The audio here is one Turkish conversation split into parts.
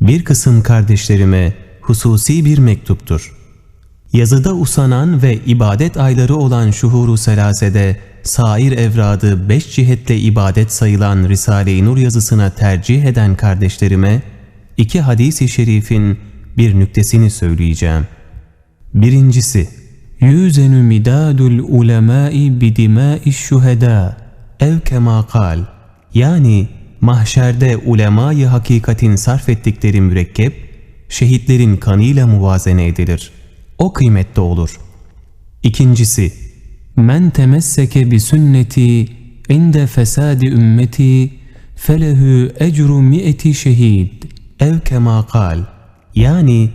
bir kısım kardeşlerime hususi bir mektuptur. Yazıda usanan ve ibadet ayları olan şuhuru selasede sair evradı beş cihetle ibadet sayılan Risale-i Nur yazısına tercih eden kardeşlerime iki hadis-i şerifin bir nüktesini söyleyeceğim. Birincisi, yüzenü midadul ulemâi bidimâi şühedâ ev kemâ kal yani mahşerde ulemayı hakikatin sarf ettikleri mürekkep şehitlerin kanıyla muvazene edilir. O kıymette olur. İkincisi, men temesseke bi sünneti inde fesadi ümmeti felehu ecru mi'eti şehid ev kema kal yani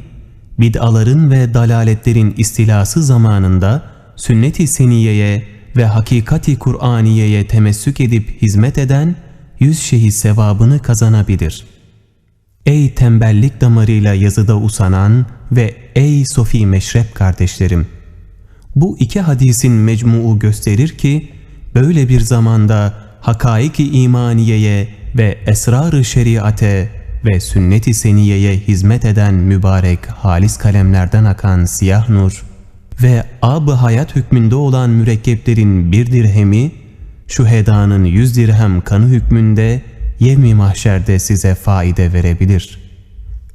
bid'aların ve dalaletlerin istilası zamanında sünnet-i seniyeye ve hakikati Kur'aniye'ye temessük edip hizmet eden yüz şehit sevabını kazanabilir. Ey tembellik damarıyla yazıda usanan ve ey sofi meşrep kardeşlerim! Bu iki hadisin mecmuu gösterir ki, böyle bir zamanda hakaiki imaniyeye ve esrar-ı şeriate ve sünnet-i seniyeye hizmet eden mübarek halis kalemlerden akan siyah nur ve ab hayat hükmünde olan mürekkeplerin bir dirhemi, şu hedanın yüz dirhem kanı hükmünde yevmi mahşerde size faide verebilir.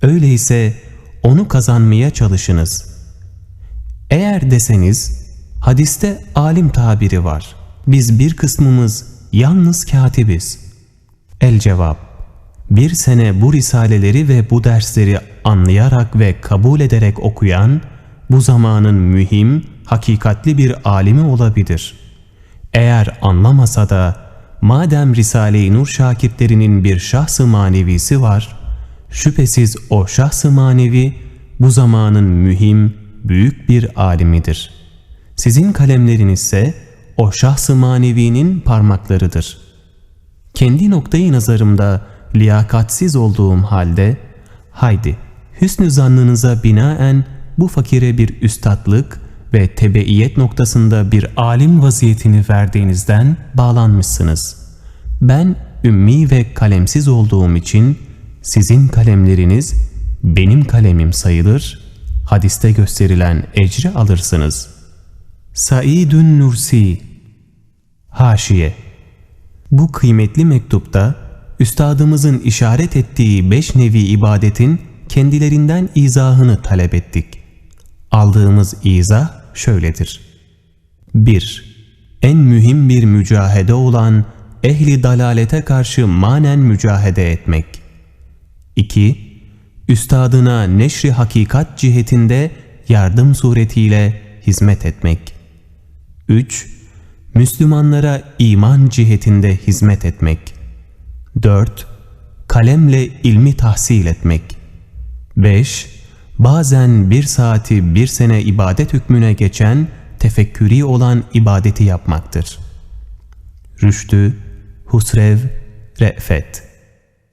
Öyleyse onu kazanmaya çalışınız. Eğer deseniz, hadiste alim tabiri var. Biz bir kısmımız yalnız katibiz. El cevap, bir sene bu risaleleri ve bu dersleri anlayarak ve kabul ederek okuyan, bu zamanın mühim, hakikatli bir alimi olabilir. Eğer anlamasa da, madem Risale-i Nur şakirtlerinin bir şahsı manevisi var, şüphesiz o şahsı manevi, bu zamanın mühim, büyük bir alimidir. Sizin kalemleriniz ise o şahsı manevinin parmaklarıdır. Kendi noktayı nazarımda liyakatsiz olduğum halde, haydi hüsnü zannınıza binaen bu fakire bir üstadlık ve tebeiyet noktasında bir alim vaziyetini verdiğinizden bağlanmışsınız. Ben ümmi ve kalemsiz olduğum için sizin kalemleriniz benim kalemim sayılır, hadiste gösterilen ecri alırsınız. Saidün Nursi Haşiye Bu kıymetli mektupta üstadımızın işaret ettiği beş nevi ibadetin kendilerinden izahını talep ettik. Aldığımız izah şöyledir. 1. En mühim bir mücahede olan ehli dalalete karşı manen mücahede etmek. 2 üstadına neşri hakikat cihetinde yardım suretiyle hizmet etmek. 3. Müslümanlara iman cihetinde hizmet etmek. 4. Kalemle ilmi tahsil etmek. 5. Bazen bir saati bir sene ibadet hükmüne geçen tefekkürü olan ibadeti yapmaktır. Rüştü, Husrev, Re'fet